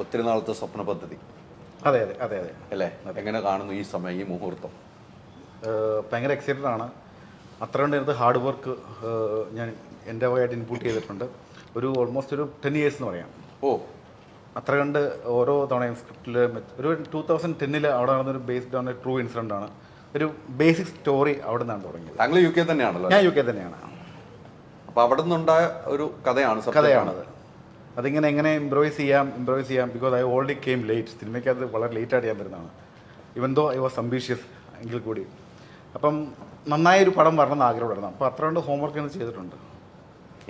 ഒത്തിരി നാളത്തെ സ്വപ്ന പദ്ധതി. അതെ അതെ അതെ അതെ. അല്ലേ? എങ്ങനെ കാണുന്നു ഈ സമയം ഈ മുഹൂർത്തം? ഭയങ്കര എക്സൈറ്റഡ് ആണ്. അത്ര നേരത്തെ ഹാർഡ് വർക്ക് ഞാൻ എന്റെ വകയായിട്ട് ഇൻപുട്ട് ചെയ്തിട്ടുണ്ട്. ഒരു ഓൾമോസ്റ്റ് ഒരു ടെൻ ഇയേഴ്സ് എന്ന് പറയാം. ഓ. അത്ര കണ്ട് ഓരോ തവണയും സ്ക്രിപ്റ്റിൽ ഒരു ടൂ തൗസൻഡ് ടെന്നിൽ അവിടെ നടന്നൊരു ബേസ്ഡ് ഓൺ ട്രൂ ഇൻസിഡന്റ് ആണ്. ഒരു ബേസിക് സ്റ്റോറി അവിടെ നിന്നാണ് തുടങ്ങിയത്. താങ്കൾ യു കെ തന്നെയാണല്ലോ ഞാൻ യു കെ തന്നെയാണ്. അപ്പോൾ അവിടെ നിന്നുണ്ടായ ഒരു കഥയാണ് കഥയാണത്. അതിങ്ങനെ എങ്ങനെ ഇംപ്രവൈസ് ചെയ്യാം ഇംപ്രവൈസ് ചെയ്യാം because I already came late സിനിമയ്ക്കകത്ത് വളരെ ലേറ്റായിട്ട് ഞാൻ വരുന്നതാണ്. ഇവൻ ദോ ഐ വാസ് അംബീഷ്യസ് എങ്കിൽ കൂടി. അപ്പം നന്നായ ഒരു പടം വരണം എന്ന് ആഗ്രഹമുണ്ടായിരുന്നു. അപ്പോൾ അത്ര കൊണ്ട് ഹോംവർക്ക് എന്ന് ചെയ്തിട്ടുണ്ട്.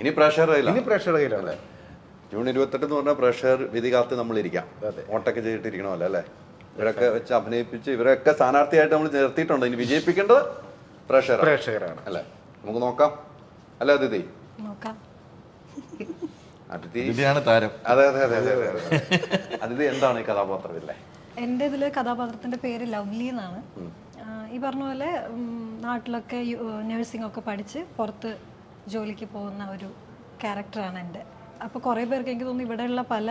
ഇനി പ്രഷർ ഇനി പ്രഷർ കയ്യിലല്ലേ ജൂൺ ഇരുപത്തെട്ട് എന്ന് പറഞ്ഞാൽ പ്രഷർ വിധി കാത്ത് നമ്മളിരിക്കാം ഓട്ടൊക്കെ അതെ. വോട്ടൊക്കെ ചെയ്തിട്ടിരിക്കണമല്ലോ അല്ലേ? ഇവരൊക്കെ വെച്ച് അഭിനയിപ്പിച്ച് ഇവരൊക്കെ സ്ഥാനാർത്ഥിയായിട്ട് നമ്മൾ നിർത്തിയിട്ടുണ്ട്. ഇനി വിജയിപ്പിക്കേണ്ടത് പ്രഷറാണ് പ്രേക്ഷകരാണ് അല്ലേ? നമുക്ക് നോക്കാം. അല്ലേ അതിഥി. നോക്കാം. അതിഥി ഇതിലാണ് താരം. അതെ അതെ അതെ അതെ അതെ അതെ. അതിഥി എന്താണ് ഈ കഥാപാത്രം ഇല്ലേ എന്റെ ഇതിൽ കഥാപാത്രത്തിന്റെ പേര് ലവ്ലി എന്നാണ്. ഈ പറഞ്ഞ പോലെ നാട്ടിലൊക്കെ നഴ്സിംഗ് ഒക്കെ പഠിച്ച് പുറത്ത് ജോലിക്ക് പോകുന്ന ഒരു ക്യാരക്ടറാണ് എന്റെ. അപ്പോൾ കുറേ പേർക്ക് എനിക്ക് തോന്നുന്നു ഇവിടെയുള്ള പല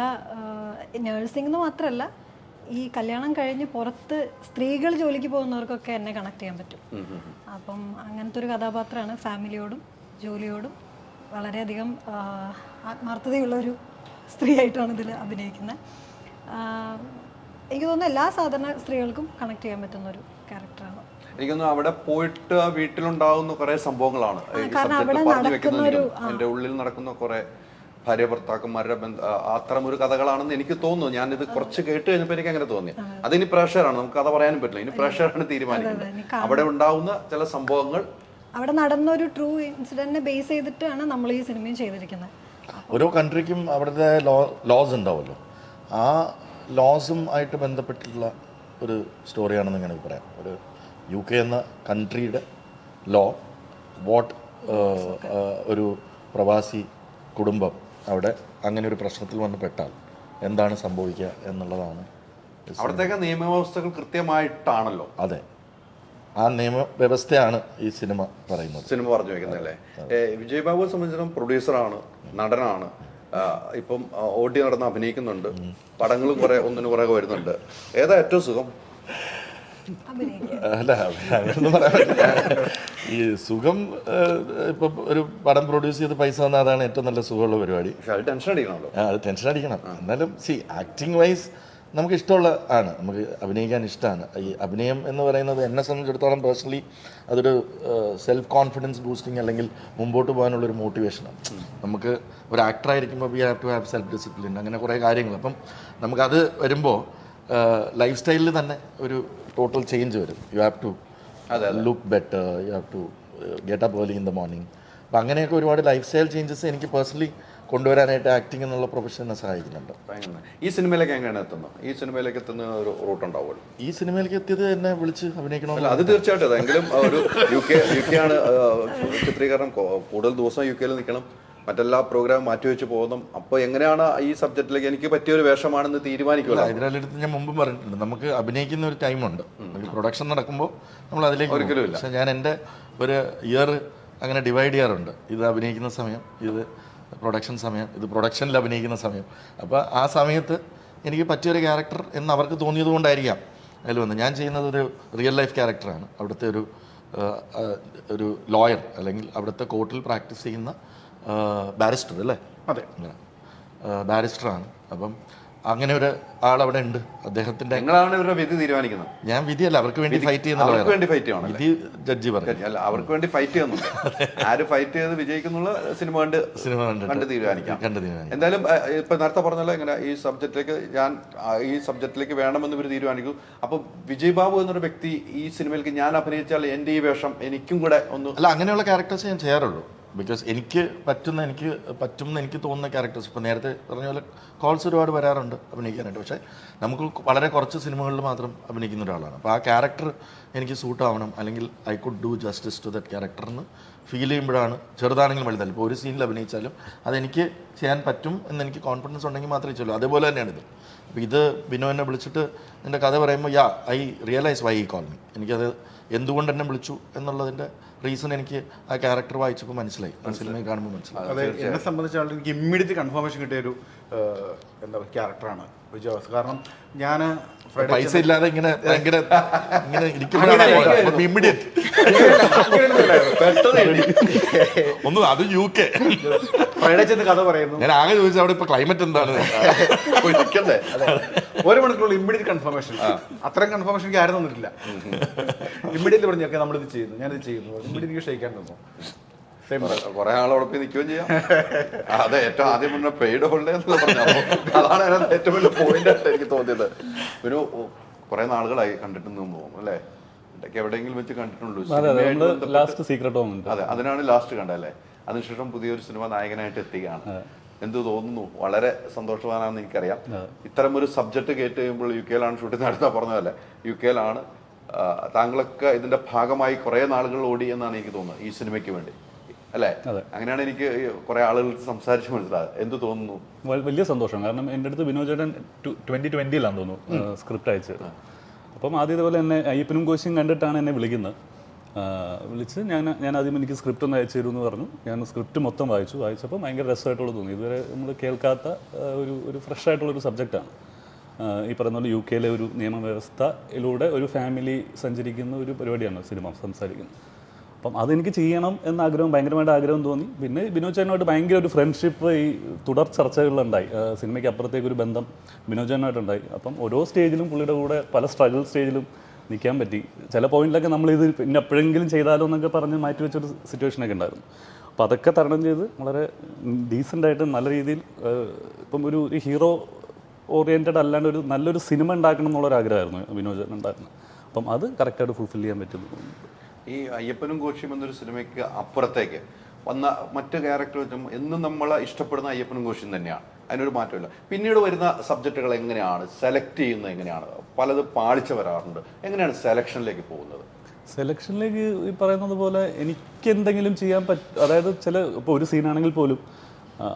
നഴ്സിംഗ് എന്ന് മാത്രമല്ല ഈ കല്യാണം കഴിഞ്ഞ് പുറത്ത് സ്ത്രീകൾ ജോലിക്ക് പോകുന്നവർക്കൊക്കെ എന്നെ കണക്ട് ചെയ്യാൻ പറ്റും. അപ്പം അങ്ങനത്തെ ഒരു കഥാപാത്രമാണ് ഫാമിലിയോടും ജോലിയോടും. വളരെയധികം ആത്മാർത്ഥതയുള്ള ഒരു സ്ത്രീയായിട്ടാണ് ഇതിൽ അഭിനയിക്കുന്നത് എനിക്ക് തോന്നുന്നു എല്ലാ സാധാരണ സ്ത്രീകൾക്കും കണക്ട് ചെയ്യാൻ പറ്റുന്ന ഒരു ക്യാരക്ടറാണ് എനിക്കൊന്ന് അവിടെ പോയിട്ട് ആ വീട്ടിലുണ്ടാകുന്ന കുറെ സംഭവങ്ങളാണ്. എന്റെ ഉള്ളിൽ നടക്കുന്ന കുറെ ഭാര്യ ഭർത്താക്കന്മാരുടെ ബന്ധ അത്തരം ഒരു കഥകളാണെന്ന് എനിക്ക് തോന്നുന്നു. ഞാൻ ഇത് കുറച്ച് കേട്ട് കഴിഞ്ഞപ്പോൾ എനിക്ക് അങ്ങനെ തോന്നി. അതിനി പ്രഷറാണ് നമുക്ക് കഥ പറയാനും പറ്റില്ല. ഇനി പ്രഷറാണ് തീരുമാനിക്കുന്നത്. അവിടെ ഉണ്ടാവുന്ന ചില സംഭവങ്ങൾ അവിടെ നടന്ന ഒരു ട്രൂ ഇൻസിഡന്റിനെ ബേസ് ചെയ്തിട്ടാണ് നമ്മൾ ഈ സിനിമയും ചെയ്തിരിക്കുന്നത്. ഓരോ കൺട്രിക്കും അവിടുത്തെ ലോ ലോസ് ഉണ്ടാവുമല്ലോ. ആ ലോസും ആയിട്ട് ബന്ധപ്പെട്ടിട്ടുള്ള ഒരു സ്റ്റോറിയാണെന്ന് ഇങ്ങനെ പറയാം. ഒരു യു കെ എന്ന കൺട്രിയുടെ ലോ വാട്ട് ഒരു പ്രവാസി കുടുംബം അവിടെ അങ്ങനെ ഒരു പ്രശ്നത്തിൽ വന്ന് പെട്ടാൽ എന്താണ് സംഭവിക്കുക എന്നുള്ളതാണ് അവിടത്തേക്ക് നിയമവ്യവസ്ഥകൾ കൃത്യമായിട്ടാണല്ലോ. അതെ. ആ നിയമവ്യവസ്ഥയാണ് ഈ സിനിമ പറയുന്നത്. സിനിമ പറഞ്ഞു വെക്കുന്നല്ലേ വിജയ് ബാബുയെ സംബന്ധിച്ചിടത്തോളം പ്രൊഡ്യൂസറാണ് നടനാണ്. ഇപ്പം ഓടി നടന്ന് അഭിനയിക്കുന്നുണ്ട്. പടങ്ങളും കുറെ ഒന്നിനു പുറകെ വരുന്നുണ്ട്. ഏതാ ഏറ്റവും സുഖം? അഭിനയിക്കുക അല്ല അങ്ങനെയൊന്നും പറയാൻ പറ്റില്ല. ഈ സുഖം ഇപ്പൊ ഒരു പടം പ്രൊഡ്യൂസ് ചെയ്ത് പൈസ തന്നാൽ അതാണ് ഏറ്റവും നല്ല സുഖമുള്ള പരിപാടി. പക്ഷെ ടെൻഷൻ അടിക്കണമല്ലോ. ആ, അത് ടെൻഷൻ അടിക്കണം. എന്നാലും സി ആക്ടിങ് വൈസ് നമുക്ക് ഇഷ്ടമുള്ള ആണ്. നമുക്ക് അഭിനയിക്കാൻ ഇഷ്ടമാണ് ഈ അഭിനയം എന്ന് പറയുന്നത് എന്നെ സംബന്ധിച്ചിടത്തോളം പേഴ്സണലി അതൊരു സെൽഫ് കോൺഫിഡൻസ് ബൂസ്റ്റിംഗ് അല്ലെങ്കിൽ മുമ്പോട്ട് പോകാനുള്ളൊരു മോട്ടിവേഷനാണ് നമുക്ക് ഒരു ആക്ടറായിരിക്കുമ്പോൾ we have to have self discipline അങ്ങനെ കുറേ കാര്യങ്ങൾ. അപ്പം നമുക്കത് വരുമ്പോൾ ലൈഫ് സ്റ്റൈലിൽ തന്നെ ഒരു ടോട്ടൽ ചേഞ്ച് വരും. You have to look better you have to get up early in the morning അപ്പം അങ്ങനെയൊക്കെ ഒരുപാട് ലൈഫ് സ്റ്റൈൽ ചേഞ്ചസ് എനിക്ക് പേഴ്സണലി കൊണ്ടുവരാനായിട്ട് ആക്ടിംഗ് എന്നുള്ള പ്രൊഫഷനെ സഹായിക്കുന്നുണ്ട്. ഈ സിനിമയിലേക്ക് എങ്ങനെയാണ് എത്തുന്നത്? ഈ സിനിമയിലേക്ക് എത്തുന്ന ഒരു റൂട്ട് ഉണ്ടാവുമല്ലോ. ഈ സിനിമയിലേക്ക് എത്തിയത് എന്നെ വിളിച്ച് അഭിനയിക്കണോ അത് തീർച്ചയായിട്ടും. എങ്കിലും ഒരു യു കെ യു കെ ആണ് ചിത്രീകരണം. കൂടുതൽ ദിവസം യു കെയിൽ നിൽക്കണം. മറ്റെല്ലാ പ്രോഗ്രാം മാറ്റിവെച്ച് പോകുന്നു. അപ്പോൾ എങ്ങനെയാണ് ഈ സബ്ജക്റ്റിലേക്ക് എനിക്ക് പറ്റിയ ഒരു വേഷമാണെന്ന് തീരുമാനിക്കുക ഹൈദരാബാദിലെടുത്ത് ഞാൻ മുമ്പ് പറഞ്ഞിട്ടുണ്ട്. നമുക്ക് അഭിനയിക്കുന്ന ഒരു ടൈമുണ്ട് പ്രൊഡക്ഷൻ നടക്കുമ്പോൾ നമ്മൾ അതിലേക്ക് ഒരിക്കലും ഇല്ല. പക്ഷെ ഞാൻ എന്റെ ഒരു ഇയർ അങ്ങനെ ഡിവൈഡ് ചെയ്യാറുണ്ട്. ഇത് അഭിനയിക്കുന്ന സമയം ഇത് പ്രൊഡക്ഷൻ സമയം ഇത് പ്രൊഡക്ഷനിൽ അഭിനയിക്കുന്ന സമയം. അപ്പോൾ ആ സമയത്ത് എനിക്ക് പറ്റിയൊരു ക്യാരക്ടർ എന്ന് അവർക്ക് തോന്നിയത് കൊണ്ടായിരിക്കാം അതിൽ വന്ന് ഞാൻ ചെയ്യുന്നത് ഒരു റിയൽ ലൈഫ് ക്യാരക്ടറാണ് അവിടുത്തെ ഒരു ഒരു ലോയർ അല്ലെങ്കിൽ അവിടുത്തെ കോർട്ടിൽ പ്രാക്ടീസ് ചെയ്യുന്ന ബാരിസ്റ്റർ അല്ലേ? അതെ. ബാരിസ്റ്ററാണ് അപ്പം അങ്ങനെ ഒരു ആൾ അവിടെ ഉണ്ട്. അദ്ദേഹത്തിന്റെ നിങ്ങളാണ് ഇവരുടെ വിധി തീരുമാനിക്കുന്നത്. ഞാൻ വിധിയല്ല അവർക്ക് വേണ്ടി ഫൈറ്റ് ചെയ്യുന്ന അവർക്ക്. വേണ്ടി ഫൈറ്റ് ചെയ്യണം വിധി ജഡ്ജി പറഞ്ഞു അല്ല അവർക്ക് വേണ്ടി ഫൈറ്റ് ചെയ്യുന്നുണ്ട്. ആര് ഫൈറ്റ് ചെയ്ത് വിജയിക്കുന്നുള്ള സിനിമ കണ്ട് സിനിമ കണ്ട് തീരുമാനിക്കാം. കണ്ട് തീരുമാനിക്കാം. എന്തായാലും ഇപ്പൊ നേരത്തെ പറഞ്ഞല്ലോ ഇങ്ങനെ ഈ സബ്ജക്റ്റിലേക്ക് ഞാൻ ഈ സബ്ജക്റ്റിലേക്ക് വേണമെന്ന് ഇവർ തീരുമാനിക്കും. അപ്പൊ വിജയ് ബാബു എന്നൊരു വ്യക്തി ഈ സിനിമയിലേക്ക് ഞാൻ അഭിനയിച്ചാൽ എന്റെ ഈ വേഷം എനിക്കും കൂടെ ഒന്ന് അല്ല അങ്ങനെയുള്ള ക്യാരക്ടേഴ്സ് ഞാൻ ചെയ്യാറുള്ളൂ. ബിക്കോസ് എനിക്ക് പറ്റുന്ന എനിക്ക് പറ്റും എന്ന് എനിക്ക് തോന്നുന്ന ക്യാരക്ടേഴ്സ് ഇപ്പോൾ നേരത്തെ പറഞ്ഞ പോലെ കോൾസ് ഒരുപാട് വരാറുണ്ട് അഭിനയിക്കാനായിട്ട്. പക്ഷേ നമുക്ക് വളരെ കുറച്ച് സിനിമകളിൽ മാത്രം അഭിനയിക്കുന്ന ഒരാളാണ്. അപ്പോൾ ആ ക്യാരക്ടർ എനിക്ക് സൂട്ട് ആവണം. അല്ലെങ്കിൽ I could do justice to that character എന്ന് ഫീൽ ചെയ്യുമ്പോഴാണ് ചെറുതാണെങ്കിലും വലുതല്ല ഇപ്പോൾ ഒരു സീനിൽ അഭിനയിച്ചാലും അതെനിക്ക് ചെയ്യാൻ പറ്റും എന്ന് എനിക്ക് കോൺഫിഡൻസ് ഉണ്ടെങ്കിൽ മാത്രമേ ചെയ്യുള്ളൂ. അതേപോലെ തന്നെയാണ് ഇത്. അപ്പോൾ ഇത് ബിനോ എന്നെ വിളിച്ചിട്ട് എന്റെ കഥ പറയുമ്പോൾ യാ ഐ റിയലൈസ് വൈ ഈ കോളനി എനിക്കത് എന്തുകൊണ്ട് എന്നെ വിളിച്ചു എന്നുള്ളതിന്റെ റീസൺ എനിക്ക് ആ ക്യാരക്ടർ വായിച്ചപ്പോൾ മനസ്സിലായി. ആ സിനിമ കാണുമ്പോൾ മനസ്സിലായി. അതെ എന്നെ സംബന്ധിച്ചാണ് എനിക്ക് ഇമ്മീഡിയറ്റ് കൺഫർമേഷൻ കിട്ടിയ ഒരു എന്താ പറയുക ക്യാരക്ടറാണ് വിജയവാസ് കാരണം ഞാൻ പൈസ ഇല്ലാതെ ഇങ്ങനെ ഭയങ്കര ഇങ്ങനെ ഇരിക്കുമ്പോഴാണ് ഇമ്മീഡിയറ്റ് ഒന്നും അത് യു കെ ഫ്രൈഡേ ചെന്ന് കഥ പറയുന്നു. ഞാൻ ആകെ ചോദിച്ചാൽ അവിടെ ഇപ്പൊ ക്ലൈമറ്റ് എന്താണ്? ഒരു മണിക്കൂറിൽ ഇമ്മീഡിയറ്റ് കൺഫർമേഷൻ അത്രയും കൺഫർമേഷൻ എനിക്ക് ആരും തന്നിട്ടില്ല. ഇമ്മീഡിയറ്റ്ലി പറഞ്ഞു ഓക്കെ നമ്മളിത് ചെയ്യുന്നു ഞാനിത് ചെയ്യുന്നു. ഇമ്മീഡിയറ്റ് ഷെയ്ക്കാൻ തന്നു കൊറേ കുറെ ആളോടെ പോയി നിൽക്കുകയും ചെയ്യാം. അതെ ഏറ്റവും ആദ്യം പറഞ്ഞ പെയ്ഡ് ഹോളിഡേ പറഞ്ഞു അതാണ് അതിനകത്ത് ഏറ്റവും വലിയ പോയിന്റ് ആയിട്ട് എനിക്ക് തോന്നിയത്. ഒരു കുറെ നാളുകളായി കണ്ടിട്ടൊന്നും പോകും അല്ലേ? ഇടയ്ക്ക് എവിടെയെങ്കിലും വെച്ച് കണ്ടിട്ടുള്ളൂ ലാസ്റ്റ് സീക്രട്ട് അതെ അതിനാണ് ലാസ്റ്റ് കണ്ടല്ലേ അതിനുശേഷം പുതിയൊരു സിനിമ നായകനായിട്ട് എത്തുകയാണ്. എന്ത് തോന്നുന്നു? വളരെ സന്തോഷവാനാണെന്ന് എനിക്കറിയാം. ഇത്തരം ഒരു സബ്ജക്ട് കേട്ട് കഴിയുമ്പോൾ യു കെയിലാണ് ഷൂട്ടിംഗ് നടത്താൻ പറഞ്ഞതല്ലേ? യു കെയിലാണ് ലാണ് താങ്കളൊക്കെ ഇതിന്റെ ഭാഗമായി കുറെ നാളുകൾ ഓടി എന്നാണ് എനിക്ക് തോന്നുന്നത് ഈ സിനിമയ്ക്ക് വേണ്ടി. അല്ലേ? അങ്ങനെയാണ് എനിക്ക് കുറെ ആളുകൾ സംസാരിച്ച് മനസ്സിലായത്. എന്ത് തോന്നുന്നു? വലിയ സന്തോഷം. കാരണം എന്റെ അടുത്ത് വിനോദ് ചേട്ടൻ ട്വന്റി ട്വന്റിയിലാന്ന് തോന്നുന്നു സ്ക്രിപ്റ്റ് അയച്ചത്. അപ്പം ആദ്യം ഇതുപോലെ തന്നെ അയ്യപ്പനും കോശിയും കണ്ടിട്ടാണ് എന്നെ വിളിക്കുന്നത്. വിളിച്ച് ഞാൻ ഞാൻ ആദ്യം എനിക്ക് സ്ക്രിപ്റ്റ് ഒന്ന് അയച്ചു തരുമെന്ന് പറഞ്ഞു. ഞാൻ സ്ക്രിപ്റ്റ് മൊത്തം വായിച്ചു. വായിച്ചപ്പോൾ ഭയങ്കര രസമായിട്ടുള്ള തോന്നി. ഇതുവരെ നമ്മൾ കേൾക്കാത്ത ഒരു ഒരു ഫ്രഷ് ആയിട്ടുള്ളൊരു സബ്ജക്റ്റാണ് ഈ പറയുന്ന പോലെ യു കെയിലെ ഒരു നിയമവ്യവസ്ഥയിലൂടെ ഒരു ഫാമിലി സഞ്ചരിക്കുന്ന ഒരു പരിപാടിയാണ് സിനിമ സംസാരിക്കുന്നത്. അപ്പം അതെനിക്ക് ചെയ്യണം എന്ന ആഗ്രഹം ഭയങ്കരമായിട്ട് ആഗ്രഹം തോന്നി. പിന്നെ വിനോദ് ചേട്ടനുമായിട്ട് ഭയങ്കര ഒരു ഫ്രണ്ട്ഷിപ്പ് ഈ തുടർ ചർച്ചകളിലുണ്ടായി. സിനിമയ്ക്ക് അപ്പുറത്തേക്ക് ഒരു ബന്ധം ബിനോദ് ചേട്ടനായിട്ടുണ്ടായി അപ്പം ഓരോ സ്റ്റേജിലും പുള്ളിയുടെ കൂടെ പല സ്ട്രഗിൾ സ്റ്റേജിലും നിൽക്കാൻ പറ്റി. ചില പോയിന്റിലൊക്കെ നമ്മൾ ഇത് പിന്നെ എപ്പോഴെങ്കിലും ചെയ്താലോ എന്നൊക്കെ പറഞ്ഞ് മാറ്റി വെച്ചൊരു സിറ്റുവേഷനൊക്കെ ഉണ്ടായിരുന്നു. അപ്പോൾ അതൊക്കെ തരണം ചെയ്ത് വളരെ ഡീസന്റായിട്ട് നല്ല രീതിയിൽ ഇപ്പം ഒരു ഹീറോ ഓറിയന്റഡ് അല്ലാണ്ട് ഒരു നല്ലൊരു സിനിമ ഉണ്ടാക്കണം എന്നുള്ളൊരു ആഗ്രഹമായിരുന്നു വിനോദ് ചേട്ടൻ ഉണ്ടായിരുന്നു അപ്പം അത് കറക്റ്റായിട്ട് ഫുൾഫിൽ ചെയ്യാൻ പറ്റുന്നു ഈ അയ്യപ്പനും കോശിയും എന്നൊരു സിനിമയ്ക്ക് അപ്പുറത്തേക്ക് വന്ന മറ്റു ക്യാരക്ടർ എന്നും നമ്മളെ ഇഷ്ടപ്പെടുന്ന അയ്യപ്പനും കോശിയും തന്നെയാണ്. അതിനൊരു മാറ്റമില്ല. പിന്നീട് വരുന്ന സബ്ജക്റ്റുകൾ എങ്ങനെയാണ്? സെലക്ട് ചെയ്യുന്നത് എങ്ങനെയാണ്? പലത് പാളിച്ച വരാറുണ്ട്. എങ്ങനെയാണ് സെലക്ഷനിലേക്ക് പോകുന്നത്? സെലക്ഷനിലേക്ക് ഈ പറയുന്നത് പോലെ എനിക്ക് എന്തെങ്കിലും ചെയ്യാൻ പറ്റും അതായത് ചില ഇപ്പോൾ ഒരു സീനാണെങ്കിൽ പോലും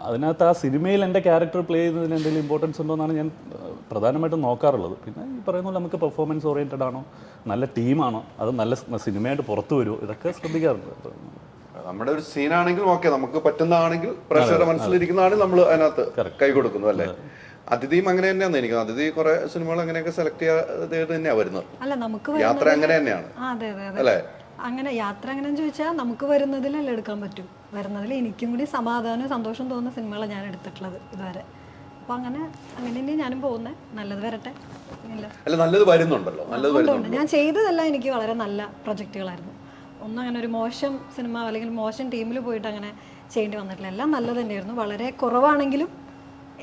അതിനകത്ത് ആ സിനിമയിൽ എന്റെ ക്യാരക്ടർ പ്ലേ ചെയ്യുന്നതിന് എന്തെങ്കിലും ഇമ്പോർട്ടൻസ് ഉണ്ടോ എന്നാണ് ഞാൻ പ്രധാനമായിട്ടും നോക്കാറുള്ളത്. പിന്നെ ഈ പറയുന്ന പോലെ നമുക്ക് പെർഫോമൻസ് ഓറിയന്റഡ് ആണോ? നല്ല ടീമാണോ അത് നല്ല സിനിമയായിട്ട് പുറത്തു വരുമോ? ഇതൊക്കെ ശ്രദ്ധിക്കാറുണ്ട്. നമ്മുടെ ഒരു സീനാണെങ്കിലും ഓക്കെ നമുക്ക് പറ്റുന്നതാണെങ്കിൽ പ്രേക്ഷകരുടെ മനസ്സിലിരിക്കുന്നതാണെങ്കിൽ നമ്മൾ അതിനകത്ത് കൈ കൊടുക്കുന്നു അല്ലേ? അതിഥിയും അങ്ങനെ തന്നെയാണ് എനിക്ക് അതിഥി കുറെ സിനിമകൾ അങ്ങനെയൊക്കെ സെലക്ട് ചെയ്യാതെ തന്നെയാണ് വരുന്നത്. അല്ല നമുക്ക് യാത്ര അങ്ങനെ തന്നെയാണ്. ആ, അതെ അതെ അതെ. അല്ലേ? അങ്ങനെ യാത്ര എങ്ങനെ ചോദിച്ചാൽ നമുക്ക് വരുന്നതിലല്ലേ എടുക്കാൻ പറ്റും? വരുന്നതിൽ എനിക്കും കൂടി സമാധാനവും സന്തോഷം തോന്നുന്ന സിനിമകളാണ് ഞാൻ എടുത്തിട്ടുള്ളത് ഇതുവരെ. അപ്പൊ അങ്ങനെ അങ്ങനെ തന്നെ ഞാനും പോകുന്നത് നല്ലത് വരട്ടെ. അല്ല നല്ലത് വരുന്നുണ്ടല്ലോ. നല്ലത്. ഞാൻ ചെയ്തതെല്ലാം എനിക്ക് വളരെ നല്ല പ്രൊജക്റ്റുകളായിരുന്നു ഒന്നും അങ്ങനെ ഒരു മോശം സിനിമ അല്ലെങ്കിൽ മോശം ടീമിൽ പോയിട്ട് അങ്ങനെ ചെയ്യേണ്ടി വന്നിട്ടില്ല. എല്ലാം നല്ലത് തന്നെയായിരുന്നു. വളരെ കുറവാണെങ്കിലും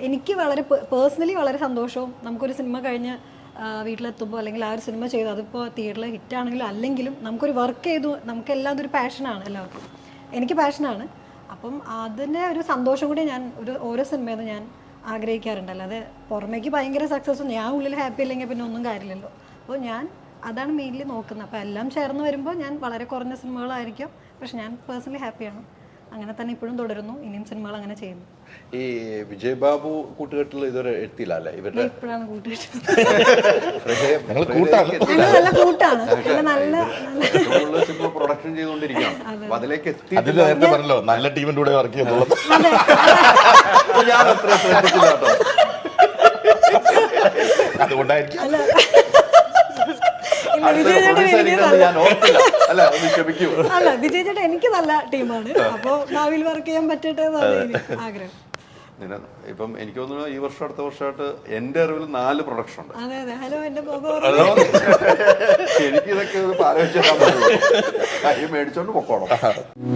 എനിക്ക് വളരെ പേഴ്സണലി വളരെ സന്തോഷവും നമുക്കൊരു സിനിമ കഴിഞ്ഞ് വീട്ടിലെത്തുമ്പോൾ അല്ലെങ്കിൽ ആ ഒരു സിനിമ ചെയ്ത് അതിപ്പോൾ തിയേറ്ററിൽ ഹിറ്റാണെങ്കിലും അല്ലെങ്കിലും നമുക്കൊരു വർക്ക് ചെയ്തു. നമുക്കെല്ലാം അതൊരു പാഷനാണ് എല്ലാവർക്കും. എനിക്ക് പാഷനാണ് അപ്പം അതിന്റെ ഒരു സന്തോഷം കൂടി ഞാൻ ഒരു ഓരോ സിനിമയിൽ ഞാൻ ആഗ്രഹിക്കാറുണ്ട്. അല്ലാതെ പുറമേക്ക് ഭയങ്കര സക്സസ്സും ഞാൻ ഉള്ളിൽ ഹാപ്പി അല്ലെങ്കിൽ പിന്നെ ഒന്നും കാര്യമില്ലല്ലോ. അപ്പോൾ ഞാൻ അതാണ് മെയിൻലി നോക്കുന്നത്. അപ്പോൾ എല്ലാം ചേർന്ന് വരുമ്പോൾ ഞാൻ വളരെ കുറഞ്ഞ സിനിമകളായിരിക്കും. പക്ഷെ ഞാൻ പേഴ്സണലി ഹാപ്പിയാണ് അങ്ങനെ തന്നെ ഇപ്പോഴും തുടരുന്നു. ഇനിയും സിനിമകൾ അങ്ങനെ ചെയ്യുന്നു. ഈ വിജയബാബു കൂട്ടുകെട്ടിൽ ഇതുവരെ എത്തിയില്ല അല്ലേ? ഇവരുടെ ഇപ്പോഴാണ് കൂട്ടുകെട്ട് പ്രൊഡക്ഷൻ ചെയ്തുകൊണ്ടിരിക്കുകയാണ് അതിലേക്ക് എത്തി പറഞ്ഞല്ലോ നല്ല ടീമിന്റെ കൂടെ വർക്ക് ചെയ്യുന്നുള്ളത് ഞാൻ അത്ര ശ്രദ്ധിച്ചില്ല കേട്ടോ. അതുകൊണ്ടായിരിക്കും. അല്ല വിജയ് ചേട്ടൻ എനിക്ക് ഞാൻ ഓർത്തില്ല. അല്ല ഒന്ന് ക്ഷമിക്കൂ. അല്ല വിജയ് ചേട്ടൻ എനിക്ക് നല്ല ടീമാണ്. അപ്പോൾ ഭാവിയിൽ വർക്ക് ചെയ്യാൻ പറ്റട്ടെ എന്നാണ് ആഗ്രഹം. നിന ഇപ്പം എനിക്ക് തോന്നുന്നു ഈ വർഷം അടുത്ത വർഷമായിട്ട് എന്റെ അറിവിൽ നാല് പ്രൊഡക്ഷൻ ഉണ്ട്. അതെ അതെ. ഹലോ എന്റെ മുഖം അതോ എനിക്ക് ഇതൊക്കെ ഒന്ന് ആലോചിച്ചാൽ മേടിച്ചോണ്ട് പൊക്കോണം